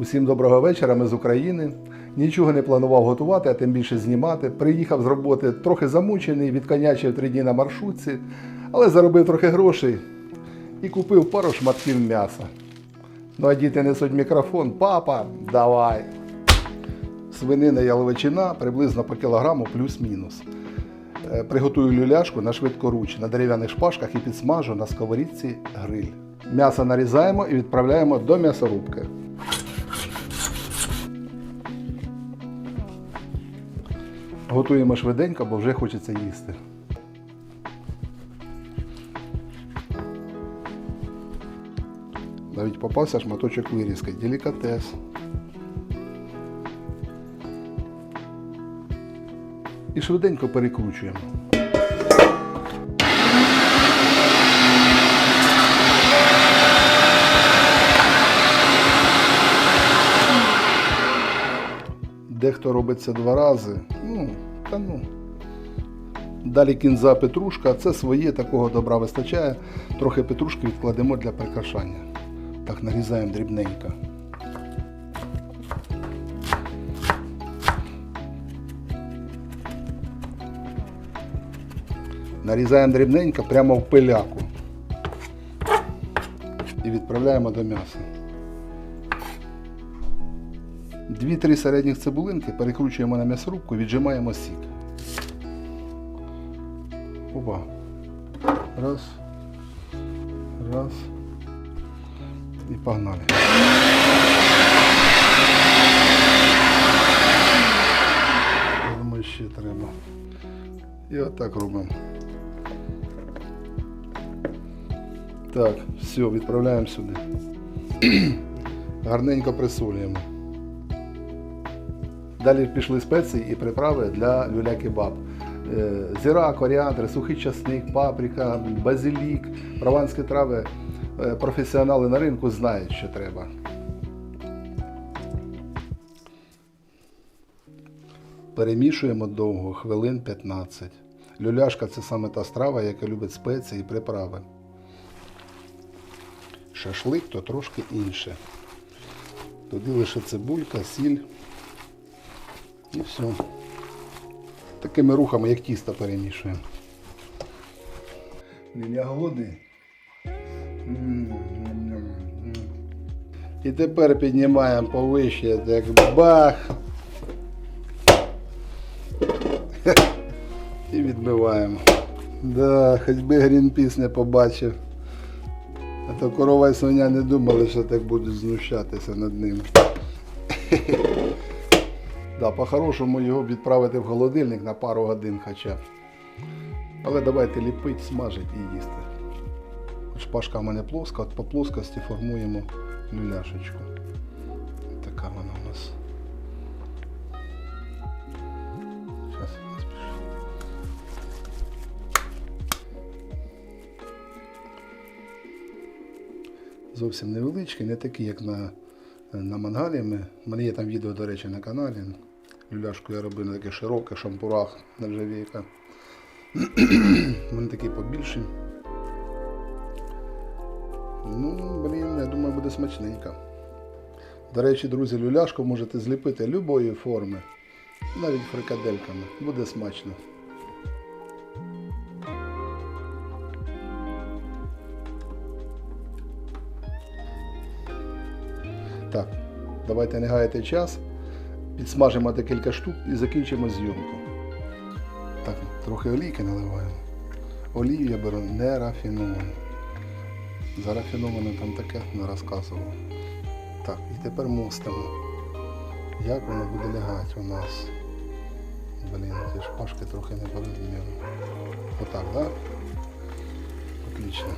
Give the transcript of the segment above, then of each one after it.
Усім доброго вечора, ми з України. Нічого не планував готувати, а тим більше знімати. Приїхав з роботи трохи замучений, відконячив три дні на маршрутці, але заробив трохи грошей і купив пару шматків м'яса. Ну а діти несуть мікрофон. Папа, давай. Свинина яловичина приблизно по кілограму плюс-мінус. Е, Приготую люляшку на швидкоруч на дерев'яних шпажках і підсмажу на сковорідці гриль. М'ясо нарізаємо і відправляємо до м'ясорубки. Готуємо швиденько, бо вже хочеться їсти. Навіть попався шматочок вирізки. Делікатес. І швиденько перекручуємо. Дехто робить це два рази. Ну, та ну. Далі кінза петрушка, це своє, такого добра вистачає. Трохи петрушки відкладемо для прикрашання. Так, нарізаємо дрібненько. Нарізаємо дрібненько прямо в пиляку. І відправляємо до м'яса. Дві-три середніх цибулинки перекручуємо на м'ясорубку віджимаємо сік. Опа. Раз. Раз. І погнали. Думаю, ще треба. І отак робимо. Так, все, відправляємо сюди. Гарненько присолюємо. Далі пішли спеції і приправи для люля-кебаб. Е, Зіра, коріандр, сухий часник, паприка, базилік, прованські трави. Е, Професіонали на ринку знають, що треба. Перемішуємо довго, хвилин 15. Люляшка це саме та страва, яка любить спеції і приправи. Шашлик то трошки інше. Туди лише цибулька, сіль. І все. Такими рухами, як тісто перемішуємо. Я голодний. І тепер піднімаємо повище, так бах. І відбиваємо. Да, хоч би Грінпіс не побачив. А то корова і свиня не думали, що так будуть знущатися над ним. Да, по-хорошому його відправити в холодильник на пару годин хоча. Але давайте ліпити, смажити і їсти. Шпажка в мене плоска, от по плоскості формуємо люляшечку. Така вона у нас. Зовсім невеличкий, не такий, як на, на мангалі. У мене є там відео, до речі, на каналі. Люляшку я робив на таких широких шампурах нержавійка. У мене такий побільший. Ну, блін, я думаю, буде смачненько. До речі, друзі, люляшку можете зліпити любої форми, навіть фрикадельками. Буде смачно. Так, давайте не гаяти час. Підсмажимо декілька штук і закінчимо зйомку. Так, трохи олійки наливаємо. Олію я беру не рафіновану. За рафіноване там таке не розказував. Так, і тепер мостимо. Як воно буде лягати у нас? Блін, ці шпажки трохи не порозмірно. Отак, так? Да? Отлично.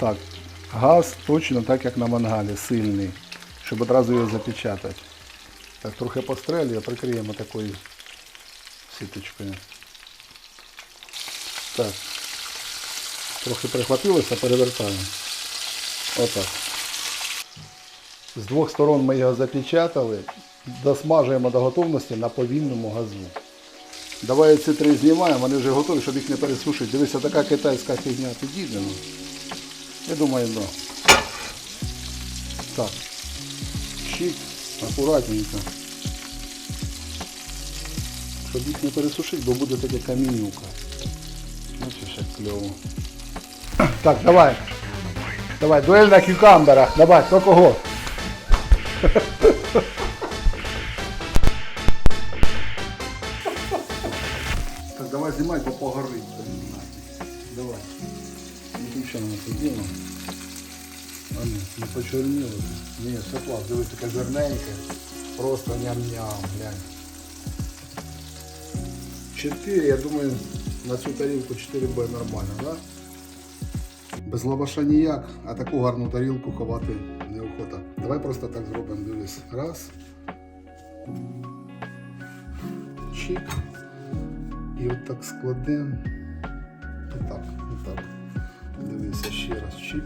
Так, газ точно так, як на мангалі, сильний, щоб одразу його запечатати. Так, трохи пострелює, прикриємо такою сіточкою. Так. Трохи прихватилося, перевертаємо. Отак. З двох сторон ми його запечатали, досмажуємо до готовності на повільному газу. Давай ці три знімаємо, вони вже готові, щоб їх не пересушити. Дивися, така китайська фігня підійде. Ну. Я думаю, да. Так. Чик, акуратненько. Щоб їх не пересушити, бо буде таке камінюка. Бачиш, як кльово. Так, давай. Давай, дуель на кюкамберах. Давай, хто кого? Так, давай знімай, бо погорить. Це діло? А ні, не почорніло. Ні, все клас, дивись, таке жирненьке. Просто ням-ням, глянь. Чотири, я думаю, на цю тарілку 4 буде нормально? Да? Без лаваша ніяк, а таку гарну тарілку ховати неохота. Давай просто так зробимо, дивись. Раз. Чик. І от так складемо. І так, і так. Дивися ще раз. Чик.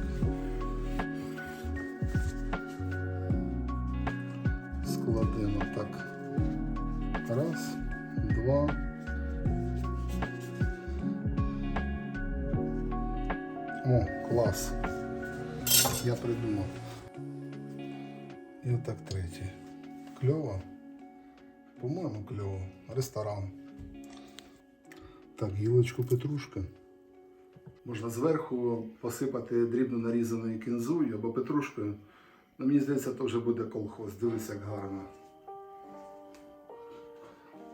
Складемо так. Раз, два. О, клас. Я придумав. І отак третє. Кльово. По-моєму, кльово. Ресторан. Так, гілочку петрушки. Можна зверху посипати дрібно нарізаною кінзою або петрушкою. Ну, мені здається, то вже буде колхоз. Дивись, як гарно.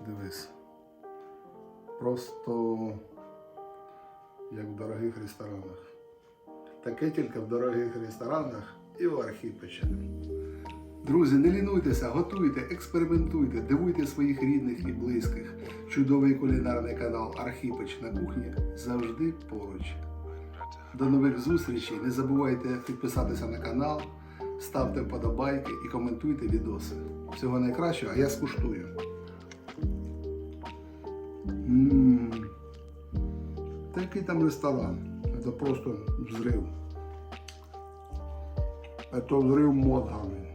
Дивись. Просто як в дорогих ресторанах. Таке тільки в дорогих ресторанах і в Архіпичах. Друзі, не лінуйтеся, готуйте, експериментуйте, дивуйте своїх рідних і близьких. Чудовий кулінарний канал Архіпич на кухні завжди поруч. До нових зустрічей. Не забувайте підписатися на канал, ставте вподобайки і коментуйте відоси. Всього найкращого, а я скуштую. Ммм. Та який там ресторан? Це просто взрив. Это взрив мозгами.